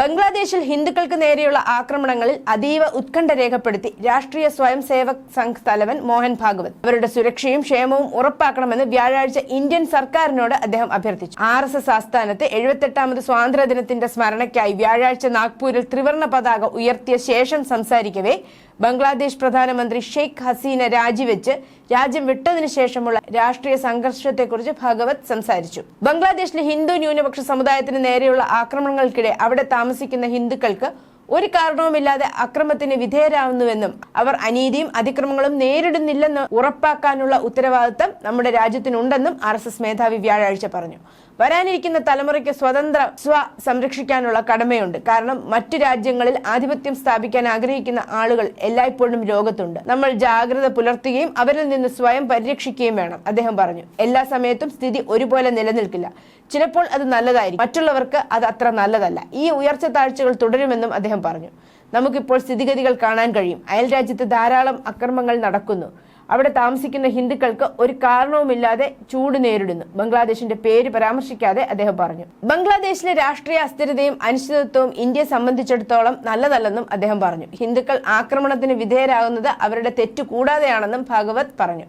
ബംഗ്ലാദേശിൽ ഹിന്ദുക്കൾക്ക് നേരെയുള്ള ആക്രമണങ്ങളിൽ അതീവ ഉത്കണ്ഠ രേഖപ്പെടുത്തി രാഷ്ട്രീയ സ്വയം സേവക് സംഘ് തലവൻ മോഹൻ ഭാഗവത്. അവരുടെ സുരക്ഷയും ക്ഷേമവും ഉറപ്പാക്കണമെന്ന് വ്യാഴാഴ്ച ഇന്ത്യൻ സർക്കാരിനോട് അദ്ദേഹം അഭ്യർത്ഥിച്ചു. ആർ എസ് എസ് ആസ്ഥാനത്ത് എഴുപത്തെട്ടാമത് സ്വാതന്ത്ര്യദിനത്തിന്റെ സ്മരണയ്ക്കായി വ്യാഴാഴ്ച നാഗ്പൂരിൽ ത്രിവർണ പതാക ഉയർത്തിയ ശേഷം സംസാരിക്കവേ ബംഗ്ലാദേശ് പ്രധാനമന്ത്രി ഷെയ്ഖ് ഹസീന രാജിവെച്ച് രാജ്യം വിട്ടതിനു ശേഷമുള്ള രാഷ്ട്രീയ സംഘർഷത്തെക്കുറിച്ച് ഭഗവത് സംസാരിച്ചു. ബംഗ്ലാദേശിലെ ഹിന്ദു ന്യൂനപക്ഷ സമുദായത്തിന് നേരെയുള്ള ആക്രമണങ്ങൾക്കിടെ അവിടെ താമസിക്കുന്ന ഹിന്ദുക്കൾക്ക് ഒരു കാരണവുമില്ലാതെ അക്രമത്തിന് വിധേയരാകുന്നുവെന്നും അവർ അനീതിയും അതിക്രമങ്ങളും നേരിടുന്നില്ലെന്ന് ഉറപ്പാക്കാനുള്ള ഉത്തരവാദിത്തം നമ്മുടെ രാജ്യത്തിനുണ്ടെന്നും ആർ എസ് എസ് മേധാവി വ്യാഴാഴ്ച പറഞ്ഞു. വരാനിരിക്കുന്ന തലമുറയ്ക്ക് സ്വതന്ത്ര സ്വ സംരക്ഷിക്കാനുള്ള കടമയുണ്ട്. കാരണം മറ്റു രാജ്യങ്ങളിൽ ആധിപത്യം സ്ഥാപിക്കാൻ ആഗ്രഹിക്കുന്ന ആളുകൾ എല്ലായ്പ്പോഴും രോഗത്തുണ്ട് നമ്മൾ ജാഗ്രത പുലർത്തുകയും അവരിൽ നിന്ന് സ്വയം പരിരക്ഷിക്കുകയും വേണം അദ്ദേഹം പറഞ്ഞു. എല്ലാ സമയത്തും സ്ഥിതി ഒരുപോലെ നിലനിൽക്കില്ല. ചിലപ്പോൾ അത് നല്ലതായിരിക്കും. മറ്റുള്ളവർക്ക് അത് അത്ര നല്ലതല്ല. ഈ ഉയർച്ച താഴ്ചകൾ തുടരുമെന്നും അദ്ദേഹം പറഞ്ഞു. നമുക്കിപ്പോൾ സ്ഥിതിഗതികൾ കാണാൻ കഴിയും. അയൽ രാജ്യത്ത് ധാരാളം അക്രമങ്ങൾ നടക്കുന്നു. അവിടെ താമസിക്കുന്ന ഹിന്ദുക്കൾക്ക് ഒരു കാരണവുമില്ലാതെ ചൂട് നേരിടുന്നു. ബംഗ്ലാദേശിന്റെ പേര് പരാമർശിക്കാതെ അദ്ദേഹം പറഞ്ഞു. ബംഗ്ലാദേശിലെ രാഷ്ട്രീയ അസ്ഥിരതയും അനിശ്ചിതത്വവും ഇന്ത്യയെ സംബന്ധിച്ചിടത്തോളം നല്ലതല്ലെന്നും അദ്ദേഹം പറഞ്ഞു. ഹിന്ദുക്കൾ ആക്രമണത്തിന് വിധേയരാകുന്നത് അവരുടെ തെറ്റു കൂടാതെയാണെന്നും ഭാഗവത് പറഞ്ഞു.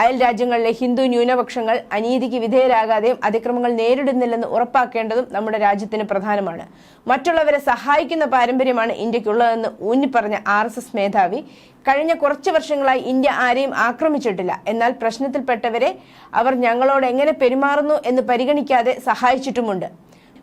അയൽ രാജ്യങ്ങളിലെ ഹിന്ദു ന്യൂനപക്ഷങ്ങൾ അനീതിക്ക് വിധേയരാകാതെയും അതിക്രമങ്ങൾ നേരിടുന്നില്ലെന്ന് ഉറപ്പാക്കേണ്ടതും നമ്മുടെ രാജ്യത്തിന് പ്രധാനമാണ്. മറ്റുള്ളവരെ സഹായിക്കുന്ന പാരമ്പര്യമാണ് ഇന്ത്യക്കുള്ളതെന്ന് ഊന്നിപ്പറഞ്ഞ ആർ എസ് എസ് മേധാവി കഴിഞ്ഞ കുറച്ച് വർഷങ്ങളായി ഇന്ത്യ ആരെയും ആക്രമിച്ചിട്ടില്ല. എന്നാൽ പ്രശ്നത്തിൽപ്പെട്ടവരെ അവർ ഞങ്ങളോട് എങ്ങനെ പെരുമാറുന്നു എന്ന് പരിഗണിക്കാതെ സഹായിച്ചിട്ടുമുണ്ട്.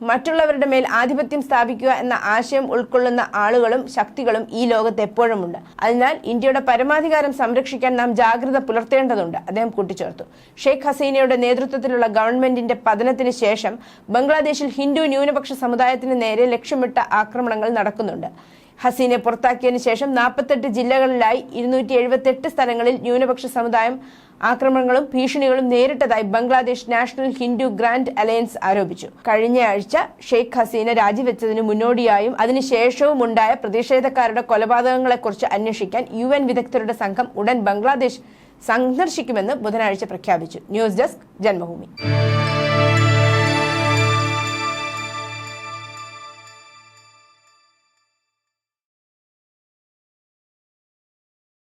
മറ്റുള്ളവരുടെ മേൽ ആധിപത്യം സ്ഥാപിക്കുക എന്ന ആശയം ഉൾക്കൊള്ളുന്ന ആളുകളും ശക്തികളും ഈ ലോകത്ത് എപ്പോഴുമുണ്ട്. അതിനാൽ ഇന്ത്യയുടെ പരമാധികാരം സംരക്ഷിക്കാൻ നാം ജാഗ്രത പുലർത്തേണ്ടതുണ്ട്. അദ്ദേഹം കൂട്ടിച്ചേർത്തു. ഷെയ്ഖ് ഹസീനയുടെ നേതൃത്വത്തിലുള്ള ഗവൺമെന്റിന്റെ പതനത്തിന് ശേഷം ബംഗ്ലാദേശിൽ ഹിന്ദു ന്യൂനപക്ഷ സമുദായത്തിന് നേരെ ലക്ഷ്യമിട്ട ആക്രമണങ്ങൾ നടക്കുന്നുണ്ട്. ഹസീനെ പുറത്താക്കിയതിനു ശേഷം നാൽപ്പത്തെട്ട് ജില്ലകളിലായി ഇരുന്നൂറ്റി എഴുപത്തെട്ട് സ്ഥലങ്ങളിൽ ന്യൂനപക്ഷ സമുദായം ആക്രമണങ്ങളും ഭീഷണികളും നേരിട്ടതായി Bangladesh national Hindu grand alliance ആരോപിച്ചു. കഴിഞ്ഞയാഴ്ച ഷെയ്ഖ് ഹസീന രാജിവെച്ചതിന് മുന്നോടിയായും അതിനുശേഷവും ഉണ്ടായ പ്രതിഷേധക്കാരുടെ കൊലപാതകങ്ങളെക്കുറിച്ച് അന്വേഷിക്കാൻ യു എൻ വിദഗ്ധരുടെ സംഘം ഉടൻ ബംഗ്ലാദേശ് സന്ദർശിക്കുമെന്ന് ബുധനാഴ്ച പ്രഖ്യാപിച്ചു. News desk Janmabhumi.